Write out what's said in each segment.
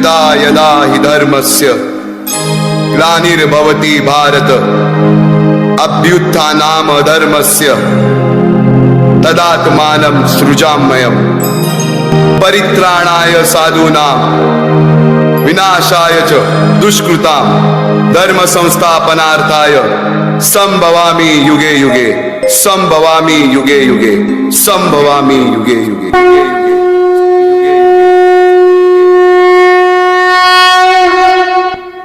यदा यदा हि धर्मस्य ग्लानिर्भवति भारत अभ्युत्थानाम धर्मस्य तदात्मानं सृजाम्ययम्। परित्राणाय साधूनां विनाशाय च दुष्कृतां धर्मसंस्थापनार्थाय संस्थापनार्थाय युगे युगे युगे युगे संभवामि युगे युगे संभवामि युगे युगे।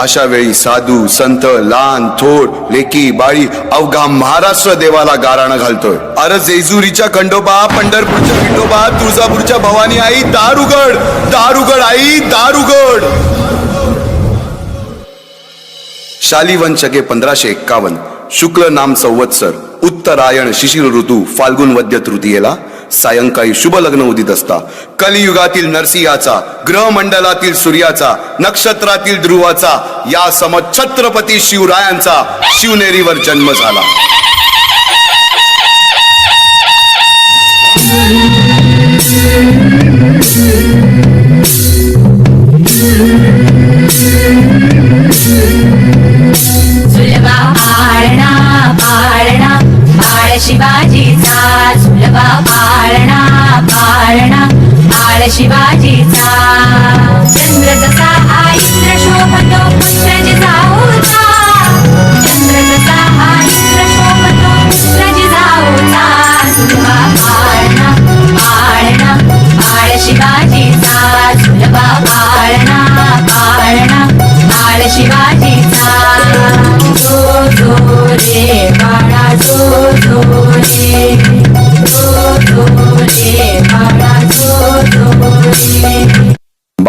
अशा वेळी साधू संत लहान थोर लेकी बाळी अवघा महाराष्ट्र देवाला गाराणं घालतोय. अरे जेजुरीच्या खंडोबा पंढरपूरच्या खंडोबा तुळजापूरच्या भवानी आई दार उघड दार उघड आई दार उघड शालिवन शके पंधराशे एक्कावन्न शुक्ल नाम संवत्सर उत्तरायण शिशिर ऋतू फाल्गुन वद्य तृतीयेला सायंकाळी शुभ लग्न उदित असता. कलियुगातील नरसिंहाचा ग्रहमंडलातील सूर्याचा नक्षत्रातील ध्रुवाचा या सम छत्रपती शिवरायांचा शिवनेरीवर जन्म झाला. शिवाजी बाळ शिवाजीचा. चंद्र जसा हा इंद्र शोभतो पुत्र जिजाऊचा चंद्र जसा हा इंद्र शोभतो पुत्र जिजाऊचा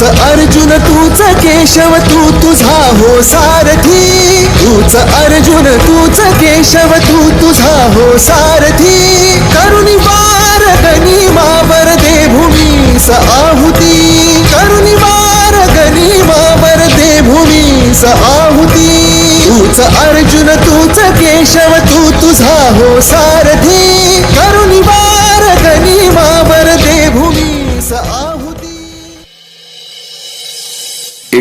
तूच अर्जुन तूच केशव तू तुझा हो सारथी. तूच अर्जुन तूच केशव तू तुझा हो सारथी. करुणी वार मावर दे स आहुती. करुणी वार मावर दे स आहुती. तूच अर्जुन तूच केशव तू तुझा हो सारथी.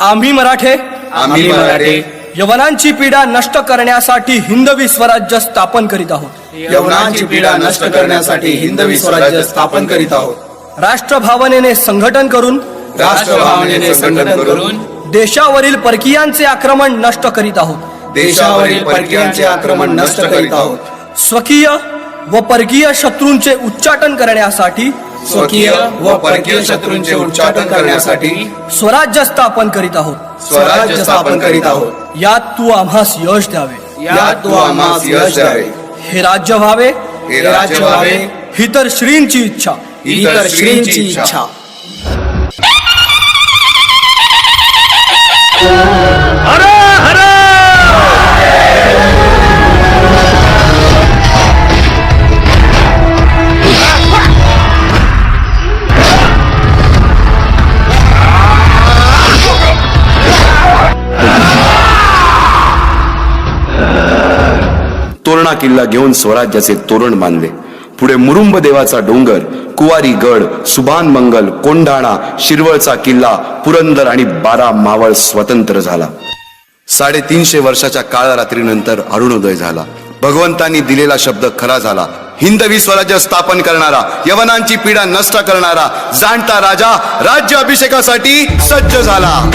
आम्ही मराठे आम्ही मराठे. यवनांची पीडा नष्ट करण्यासाठी हिंदवी स्वराज्य स्थापन करीत आहोत. यवनांची पीडा नष्ट करण्यासाठी हिंदवी स्वराज्य स्थापन करीत आहोत. राष्ट्रभावनेने संघटन करून राष्ट्रभावनेने संघटन करून देशावरील परकीयांचे आक्रमण नष्ट करीत आहोत. देशावरील परकीयांचे आक्रमण नष्ट करीत आहोत. स्वकीय व परकीय शत्रूंचे उच्चाटन करण्यासाठी स्वकीय व परकीय शत्रूंचे उच्चाटन करण्यासाठी स्वराज्य स्थापन करीत आहोत. स्वराज्य स्थापन करीत आहोत. यात तू आम्हास यश द्यावे. यात तू आम्हास यश द्यावे. हे राज्य व्हावे. हे राज्य व्हावे. ही तर श्रींची इच्छा. ही तर श्रींची इच्छा. तोरणा किल्ला घेऊन स्वराज्याचे तोरण बांधले. पुढे मुरुंब देवाचा डोंगर कुवारी गड सुभान मंगल कोंढाणा शिरवळचा किल्ला पुरंदर आणि बारा मावळ स्वतंत्र झाला. साडेतीनशे वर्षाच्या काळरात्रीनंतर अरुणोदय झाला. भगवंतांनी दिलेला शब्द खरा झाला. हिंदवी स्वराज्य स्थापन करणारा यवनांची पीडा नष्ट करणारा जाणता राजा राज्य अभिषेकासाठी सज्ज झाला.